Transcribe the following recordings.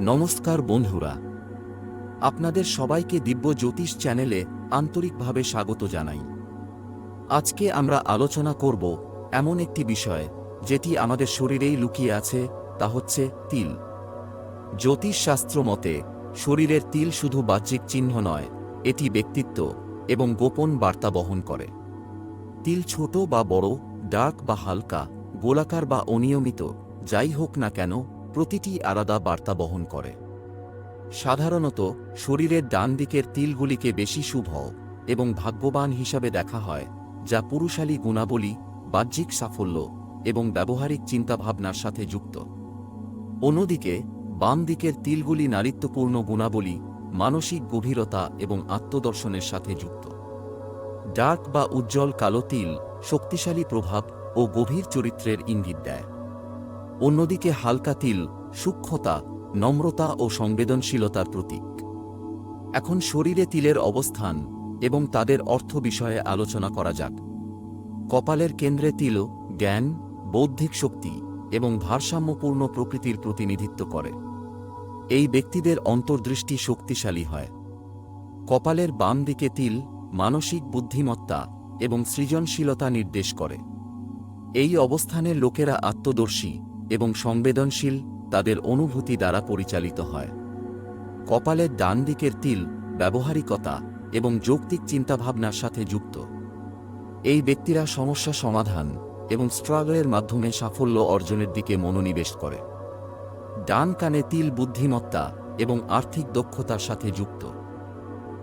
নমস্কার বন্ধুরা। আপনাদের সবাইকে দিব্য জ্যোতিষ চ্যানেলে আন্তরিকভাবে স্বাগত জানাই। আজকে আমরা আলোচনা করব এমন একটি বিষয় যেটি আমাদের শরীরেই লুকিয়ে আছে, তা হচ্ছে তিল। জ্যোতিষশাস্ত্র মতে, শরীরের তিল শুধু বাহ্যিক চিহ্ন নয়, এটি ব্যক্তিত্ব এবং গোপন বার্তা বহন করে। তিল ছোট বা বড় ডার্ক বা হালকা, গোলাকার বা অনিয়মিত, যাই হোক না কেন প্রতিটি আলাদা বার্তা বহন করে। সাধারণত, শরীরের ডান দিকের তিলগুলিকে বেশি শুভ এবং ভাগ্যবান হিসাবে দেখা হয়, যা পুরুষালী গুণাবলী, বাহ্যিক সাফল্য এবং ব্যবহারিক চিন্তাভাবনার সাথে যুক্ত। অন্যদিকে বাম দিকের তিলগুলি নারীত্বপূর্ণ গুণাবলী, মানসিক গভীরতা এবং আত্মদর্শনের সাথে যুক্ত। ডার্ক বা উজ্জ্বল কালো তিল শক্তিশালী প্রভাব ও গভীর চরিত্রের ইঙ্গিত দেয়। অন্যদিকে হালকা তিল সূক্ষ্মতা, নম্রতা ও সংবেদনশীলতার প্রতীক। এখন শরীরে তিলের অবস্থান এবং তাদের অর্থ বিষয়ে আলোচনা করা যাক। কপালের কেন্দ্রে তিল জ্ঞান, বৌদ্ধিক শক্তি এবং ভারসাম্যপূর্ণ প্রকৃতির প্রতিনিধিত্ব করে। এই ব্যক্তিদের অন্তর্দৃষ্টি শক্তিশালী হয়। কপালের বাম দিকে তিল মানসিক বুদ্ধিমত্তা এবং সৃজনশীলতা নির্দেশ করে। এই অবস্থানের লোকেরা আত্মদর্শী এবং সংবেদনশীল তাদের অনুভূতি দ্বারা পরিচালিত হয়। কপালের ডান দিকের তিল ব্যবহারিকতা এবং যৌক্তিক চিন্তাভাবনার সাথে যুক্ত। এই ব্যক্তিরা সমস্যা সমাধান এবং স্ট্রাগলের মাধ্যমে সাফল্য অর্জনের দিকে মনোনিবেশ করে। ডান কানে তিল বুদ্ধিমত্তা এবং আর্থিক দক্ষতার সাথে যুক্ত।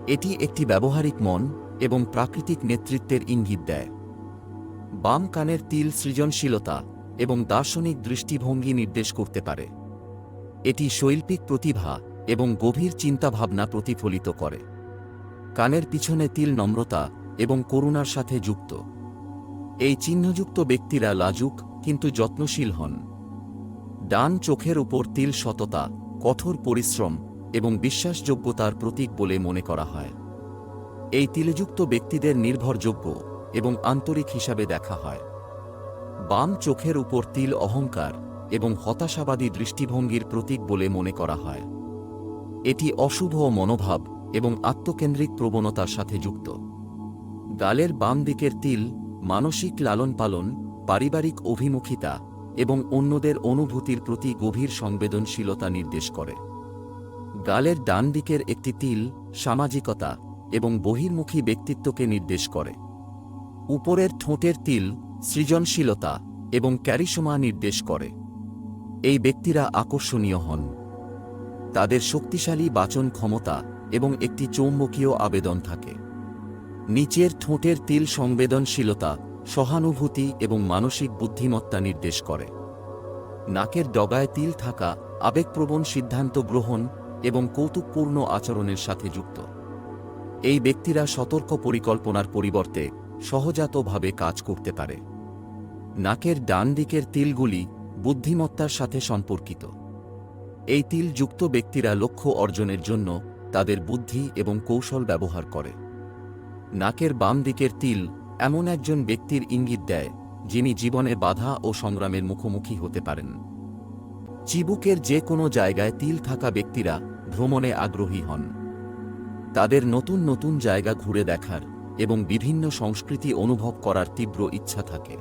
এটি একটি ব্যবহারিক মন এবং প্রাকৃতিক নেতৃত্বের ইঙ্গিত দেয়। বাম কানের তিল সৃজনশীলতা এবং দার্শনিক দৃষ্টিভঙ্গি নির্দেশ করতে পারে। এটি শৈল্পিক প্রতিভা এবং গভীর চিন্তাভাবনা প্রতিফলিত করে। কানের পিছনে তিল নম্রতা এবং করুণার সাথে যুক্ত। এই চিহ্নযুক্ত ব্যক্তিরা লাজুক কিন্তু যত্নশীল হন। ডান চোখের উপর তিল সততা, কঠোর পরিশ্রম এবং বিশ্বাসযোগ্যতার প্রতীক বলে মনে করা হয়। এই তিলযুক্ত ব্যক্তিদের নির্ভরযোগ্য এবং আন্তরিক হিসাবে দেখা হয়। বাম চোখের উপর তিল অহংকার এবং হতাশাবাদী দৃষ্টিভঙ্গির প্রতীক বলে মনে করা হয়। এটি অশুভ মনোভাব এবং আত্মকেন্দ্রিক প্রবণতার সাথে যুক্ত। গালের বাম দিকের তিল মানসিক লালন পালন পারিবারিক অভিমুখিতা এবং অন্যদের অনুভূতির প্রতি গভীর সংবেদনশীলতা নির্দেশ করে। গালের ডান দিকের একটি তিল সামাজিকতা এবং বহির্মুখী ব্যক্তিত্বকে নির্দেশ করে। উপরের ঠোঁটের তিল সৃজনশীলতা এবং ক্যারিসমা নির্দেশ করে। এই ব্যক্তিরা আকর্ষণীয় হন। তাদের শক্তিশালী বাচন ক্ষমতা এবং একটি চৌম্বকীয় আবেদন থাকে। নিচের ঠোঁটের তিল সংবেদনশীলতা, সহানুভূতি এবং মানসিক বুদ্ধিমত্তা নির্দেশ করে। নাকের ডগায় তিল থাকা আবেগপ্রবণ সিদ্ধান্ত গ্রহণ এবং কৌতুকপূর্ণ আচরণের সাথে যুক্ত। এই ব্যক্তিরা সতর্ক পরিকল্পনার পরিবর্তে সহজাতভাবে কাজ করতে পারে। নাকের ডান দিকের তিলগুলি বুদ্ধিমত্তার সাথে সম্পর্কিত। এই তিলযুক্ত ব্যক্তিরা লক্ষ্য অর্জনের জন্য তাদের বুদ্ধি এবং কৌশল ব্যবহার করে। নাকের বাম দিকের তিল এমন একজন ব্যক্তির ইঙ্গিত দেয়, যিনি জীবনে বাধা ও সংগ্রামের মুখোমুখি হতে পারেন। চিবুকের যে কোনো জায়গায় তিল থাকা ব্যক্তিরা ভ্রমণে আগ্রহী হন। তাদের নতুন নতুন জায়গা ঘুরে দেখার এবং বিভিন্ন সংস্কৃতি অনুভব করার তীব্র ইচ্ছা থাকে।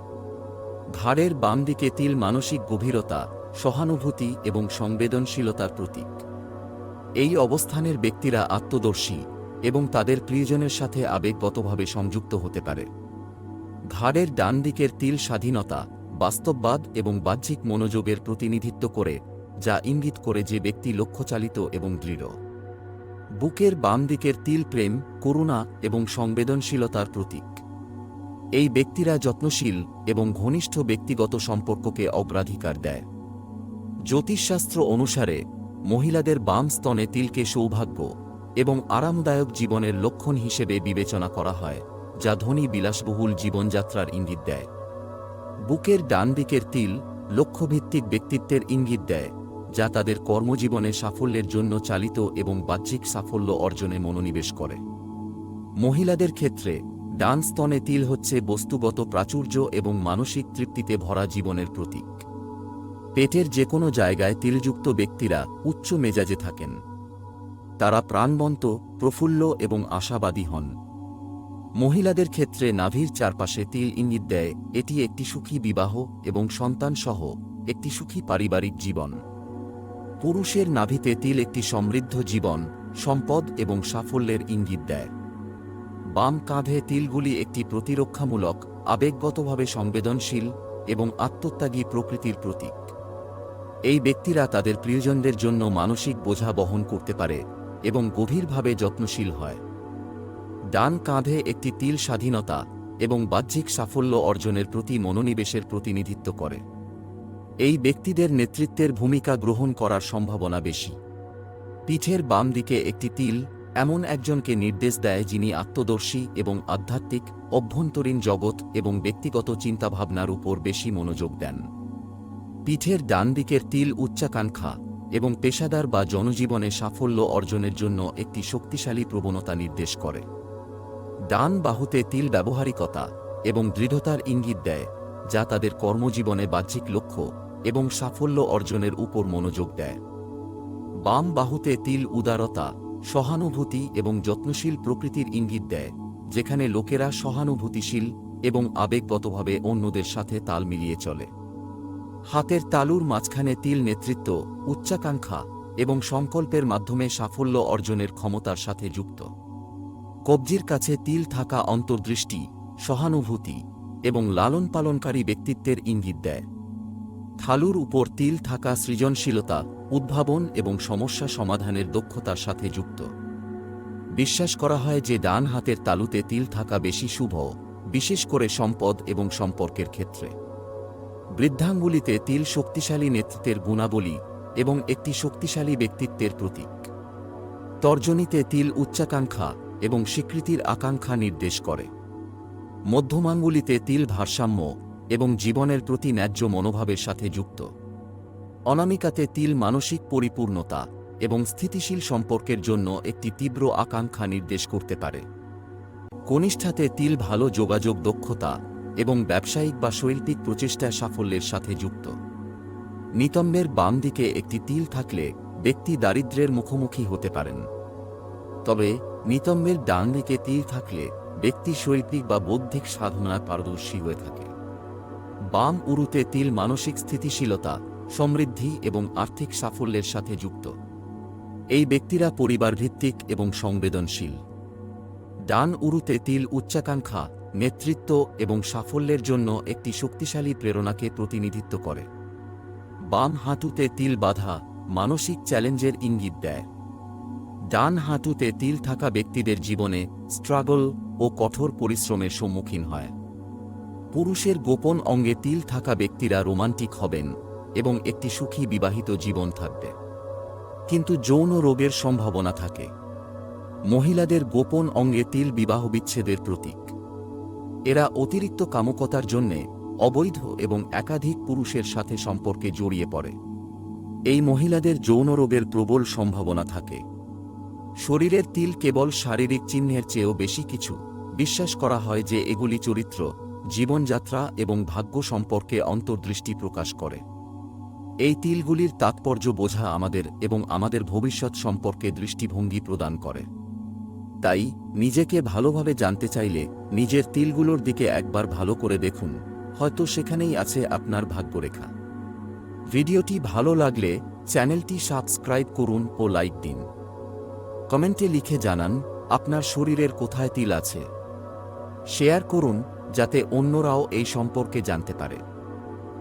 ঘাড়ের বাম দিকে তিল মানসিক গভীরতা, সহানুভূতি এবং সংবেদনশীলতার প্রতীক। এই অবস্থানের ব্যক্তিরা আত্মদর্শী এবং তাদের প্রিয়জনের সাথে আবেগগতভাবে সংযুক্ত হতে পারে। ঘাড়ের ডান দিকের তিল স্বাধীনতা, বাস্তববাদ এবং বাহ্যিক মনোযোগের প্রতিনিধিত্ব করে, যা ইঙ্গিত করে যে ব্যক্তি লক্ষ্যচালিত এবং দৃঢ়। বুকের বাম দিকের তিল প্রেম, করুণা এবং সংবেদনশীলতার প্রতীক। এই ব্যক্তিরা যত্নশীল এবং ঘনিষ্ঠ ব্যক্তিগত সম্পর্ককে অগ্রাধিকার দেয়। জ্যোতিষশাস্ত্র অনুসারে, মহিলাদের বাম স্তনে তিলকে সৌভাগ্য এবং আরামদায়ক জীবনের লক্ষণ হিসেবে বিবেচনা করা হয়, যা ধনী বিলাসবহুল জীবনযাত্রার ইঙ্গিত দেয়। বুকের ডান দিকের তিল লক্ষ্যভিত্তিক ব্যক্তিত্বের ইঙ্গিত দেয়। যা তাদের কর্মজীবনে সাফল্যের জন্য চালিত এবং বাহ্যিক সাফল্য অর্জনে মনোনিবেশ করে। মহিলাদের ক্ষেত্রে, ডান স্তনে তিল হচ্ছে বস্তুগত প্রাচুর্য এবং মানসিক তৃপ্তিতে ভরা জীবনের প্রতীক। পেটের যে কোনো জায়গায় তিলযুক্ত ব্যক্তিরা উচ্চ মেজাজে থাকেন। তারা প্রাণবন্ত, প্রফুল্ল এবং আশাবাদী হন। মহিলাদের ক্ষেত্রে নাভির চারপাশে তিল ইঙ্গিত দেয়, এটি একটি সুখী বিবাহ এবং সন্তানসহ একটি সুখী পারিবারিক জীবন। পুরুষের নাভিতে তিল একটি সমৃদ্ধ জীবন, সম্পদ এবং সাফল্যের ইঙ্গিত দেয়। বাম কাঁধে তিলগুলি একটি প্রতিরক্ষামূলক, আবেগগতভাবে সংবেদনশীল এবং আত্মত্যাগী প্রকৃতির প্রতীক। এই ব্যক্তিরা তাদের প্রিয়জনদের জন্য মানসিক বোঝা বহন করতে পারে এবং গভীরভাবে যত্নশীল হয়। ডান কাঁধে একটি তিল স্বাধীনতা এবং বাহ্যিক সাফল্য অর্জনের প্রতি মনোনিবেশের প্রতিনিধিত্ব করে। এই ব্যক্তিদের নেতৃত্বের ভূমিকা গ্রহণ করার সম্ভাবনা বেশি। পিঠের বাম দিকে একটি তিল, এমন একজনকে নির্দেশ দেয় যিনি আত্মদর্শী এবং আধ্যাত্মিক, অভ্যন্তরীণ জগৎ এবং ব্যক্তিগত চিন্তাভাবনার উপর বেশি মনোযোগ দেন। পিঠের ডান দিকের তিল উচ্চাকাঙ্ক্ষা এবং পেশাদার বা জনজীবনে সাফল্য অর্জনের জন্য একটি শক্তিশালী প্রবণতা নির্দেশ করে। ডান বাহুতে তিল ব্যবহারিকতা এবং দৃঢ়তার ইঙ্গিত দেয়, যা তাদের কর্মজীবনে বাহ্যিক লক্ষ্য এবং সাফল্য অর্জনের উপর মনোযোগ দেয়। বাম বাহুতে তিল উদারতা, সহানুভূতি এবং যত্নশীল প্রকৃতির ইঙ্গিত দেয়, যেখানে লোকেরা সহানুভূতিশীল এবং আবেগগতভাবে অন্যদের সাথে তাল মিলিয়ে চলে। হাতের তালুর মাঝখানে তিল নেতৃত্ব, উচ্চাকাঙ্ক্ষা এবং সংকল্পের মাধ্যমে সাফল্য অর্জনের ক্ষমতার সাথে যুক্ত। কবজির কাছে তিল থাকা অন্তর্দৃষ্টি, সহানুভূতি এবং লালন পালনকারী ব্যক্তিত্বের ইঙ্গিত দেয়। থালুর উপর তিল থাকা সৃজনশীলতা, উদ্ভাবন এবং সমস্যা সমাধানের দক্ষতার সাথে যুক্ত। বিশ্বাস করা হয় যে ডান হাতের তালুতে তিল থাকা বেশি শুভ, বিশেষ করে সম্পদ এবং সম্পর্কের ক্ষেত্রে। বৃদ্ধাঙ্গুলিতে তিল শক্তিশালী নেতৃত্বের গুণাবলী এবং একটি শক্তিশালী ব্যক্তিত্বের প্রতীক। তর্জনীতে তিল উচ্চাকাঙ্ক্ষা এবং স্বীকৃতির আকাঙ্ক্ষা নির্দেশ করে। মধ্যমাঙ্গুলিতে তিল ভারসাম্য এবং জীবনের প্রতি ন্যায্য মনোভাবের সাথে যুক্ত। অনামিকাতে তিল মানসিক পরিপূর্ণতা এবং স্থিতিশীল সম্পর্কের জন্য একটি তীব্র আকাঙ্ক্ষা নির্দেশ করতে পারে। কনিষ্ঠাতে তিল ভালো যোগাযোগ দক্ষতা এবং ব্যবসায়িক বা শৈল্পিক প্রচেষ্টায় সাফল্যের সাথে যুক্ত। নিতম্বের বাম দিকে একটি তিল থাকলে ব্যক্তি দারিদ্র্যের মুখোমুখি হতে পারেন। তবে নিতম্বের ডান দিকে তীর থাকলে ব্যক্তি শৈল্পিক বা বৌদ্ধিক সাধনায় পারদর্শী হয়ে থাকে। বাম উরুতে তিল মানসিক স্থিতিশীলতা, সমৃদ্ধি এবং আর্থিক সাফল্যের সাথে যুক্ত। এই ব্যক্তিরা পরিবার ভিত্তিক এবং সংবেদনশীল। ডান উরুতে তিল উচ্চাকাঙ্ক্ষা, নেতৃত্ব এবং সাফল্যের জন্য একটি শক্তিশালী প্রেরণাকে প্রতিনিধিত্ব করে। বাম হাঁটুতে তিল বাধা, মানসিক চ্যালেঞ্জের ইঙ্গিত দেয়। ডান হাঁটুতে তিল থাকা ব্যক্তিদের জীবনে স্ট্রাগল ও কঠোর পরিশ্রমের সম্মুখীন হয়। পুরুষের গোপন অঙ্গে তিল থাকা ব্যক্তিরা রোমান্টিক হবেন এবং একটি সুখী বিবাহিত জীবন থাকবে। কিন্তু যৌন রোগের সম্ভাবনা থাকে। মহিলাদের গোপন অঙ্গে তিল বিবাহ বিচ্ছেদের প্রতীক। এরা অতিরিক্ত কামকতার জন্যে অবৈধ এবং একাধিক পুরুষের সাথে সম্পর্কে জড়িয়ে পড়ে। এই মহিলাদের যৌন রোগের প্রবল সম্ভাবনা থাকে। শরীরের তিল কেবল শারীরিক চিহ্নের চেয়েও বেশি কিছু। বিশ্বাস করা হয় যে এগুলি চরিত্র জীবনযাত্রা এবং ভাগ্য সম্পর্কে অন্তর্দৃষ্টি প্রকাশ করে। এই তিলগুলির তাৎপর্য বোঝা আমাদের এবং আমাদের ভবিষ্যৎ সম্পর্কে দৃষ্টিভঙ্গি প্রদান করে। তাই, নিজেকে ভালোভাবে জানতে চাইলে নিজের তিলগুলোর দিকে একবার ভালো করে দেখুন, হয়তো সেখানেই আছে আপনার ভাগ্যরেখা। ভিডিওটি ভালো লাগলে চ্যানেলটি সাবস্ক্রাইব করুন ও লাইক দিন। কমেন্টে লিখে জানান, আপনার শরীরের কোথায় তিল আছে? শেয়ার করুন যাতে অন্যরাও এই সম্পর্কে জানতে পারে।